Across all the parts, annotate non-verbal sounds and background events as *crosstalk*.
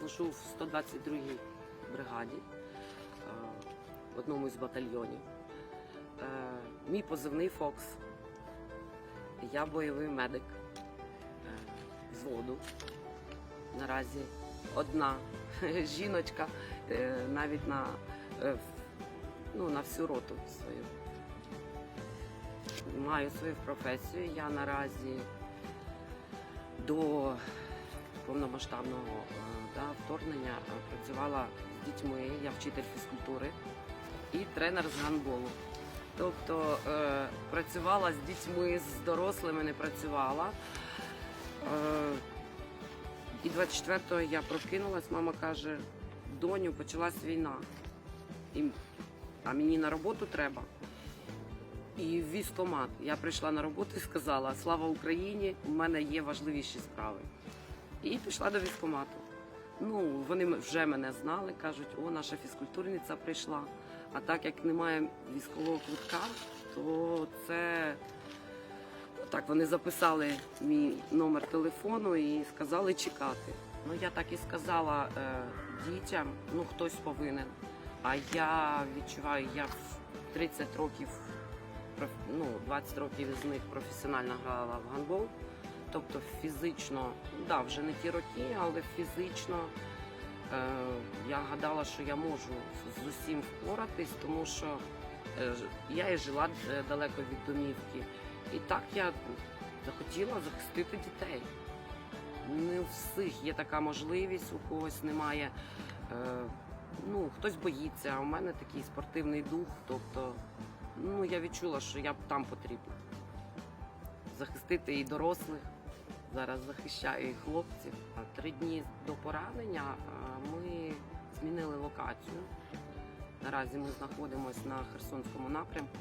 служу в 122-й бригаді, е, в одному із батальйонів. Е, Мій позивний Фокс. Я бойовий медик е, взводу. Наразі одна *laughs* жіночка навіть на, ну, на всю роту свою. Маю свою професію. Я наразі до повномасштабного е, да, вторгнення е, працювала з дітьми. Я вчитель фізкультури і тренер з гандболу. Тобто е, працювала з дітьми, з дорослими не працювала. Е, і 24-го я прокинулась, мама каже, доню, почалась війна. І, а мені на роботу треба. І в військкомат. Я прийшла на роботу і сказала: Слава Україні! У мене є важливіші справи. І пішла до військкомату. Ну, вони вже мене знали, кажуть, о, наша фізкультурниця прийшла. А так як немає військового квитка, то це так вони записали мій номер телефону і сказали чекати. Ну я так і сказала е, дітям, ну хтось повинен. А я відчуваю, я в 30 років, ну 20 років із них професіонально грала в гандбол. Тобто фізично, да, вже не ті роки, але фізично е, я гадала, що я можу з- усім впоратись, тому що е, я і жила е, далеко від домівки. І так я захотіла захистити дітей. Не у всіх є така можливість, у когось немає. Е, ну, хтось боїться, а у мене такий спортивний дух. Тобто, ну, я відчула, що я там потрібна. Захистити і дорослих. Зараз захищаю хлопців. Три дні до поранення ми змінили локацію. Наразі ми знаходимося на Херсонському напрямку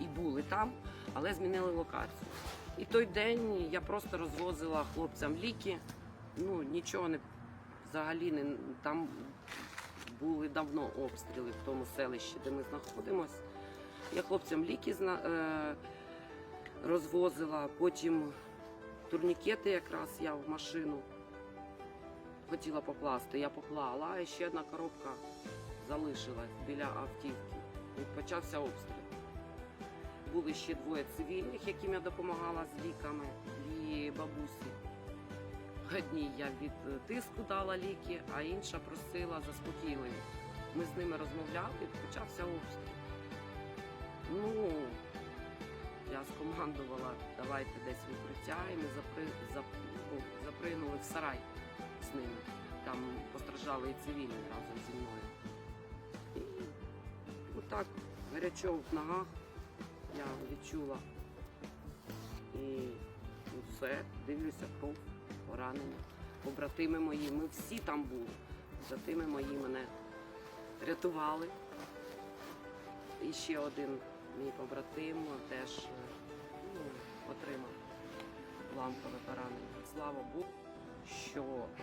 і були там, але змінили локацію. І той день я просто розвозила хлопцям ліки. Ну нічого не взагалі не там були давно обстріли в тому селищі, де ми знаходимося. Я хлопцям ліки зна- е, розвозила, потім турнікети якраз я в машину хотіла покласти. Я поклала, а ще одна коробка залишилась біля автівки. І почався обстріл. Були ще двоє цивільних, яким я допомагала з ліками, і бабусі. Одній я від тиску дала ліки, а інша просила заспокійливі. Ми з ними розмовляли, і почався обстріл. Ну, я скомандувала, давайте десь в і ми запри... зап... ну, запринули в сарай з ними. Там постраждали і цивільні разом зі мною. І отак, гарячо в ногах я відчула. І все, дивлюся, кров, поранення. Побратими мої, ми всі там були. Побратими мої мене рятували. І ще один мій побратим теж е, ну, отримав лампове поранення. Слава Богу, що е,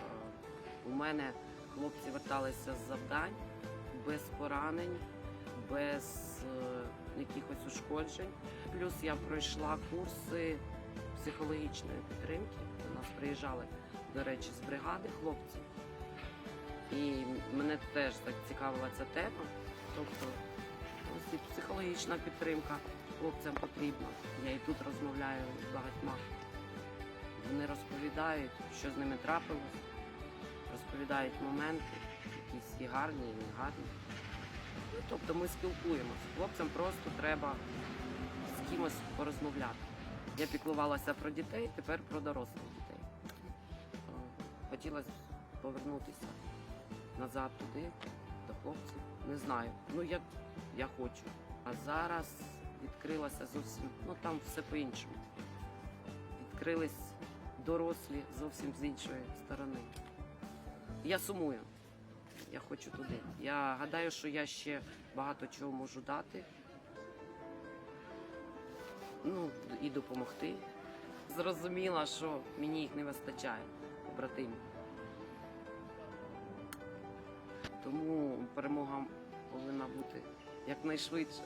у мене хлопці верталися з завдань без поранень, без е, якихось ушкоджень. Плюс я пройшла курси психологічної підтримки. До нас приїжджали, до речі, з бригади хлопці. І мене теж так цікавила ця тема. Тобто і психологічна підтримка хлопцям потрібна. Я і тут розмовляю з багатьма. Вони розповідають, що з ними трапилось, розповідають моменти, якісь і гарні, і не гарні. Ну, тобто ми спілкуємося. Хлопцям просто треба з кимось порозмовляти. Я піклувалася про дітей, тепер про дорослих дітей. Е, Хотілося повернутися назад туди, хлопців. Не знаю. Ну я, я хочу. А зараз відкрилася зовсім, ну там все по-іншому. Відкрились дорослі зовсім з іншої сторони. Я сумую. Я хочу туди. Я гадаю, що я ще багато чого можу дати. Ну, і допомогти. Зрозуміла, що мені їх не вистачає, побратимів. Тому перемога повинна бути якнайшвидше.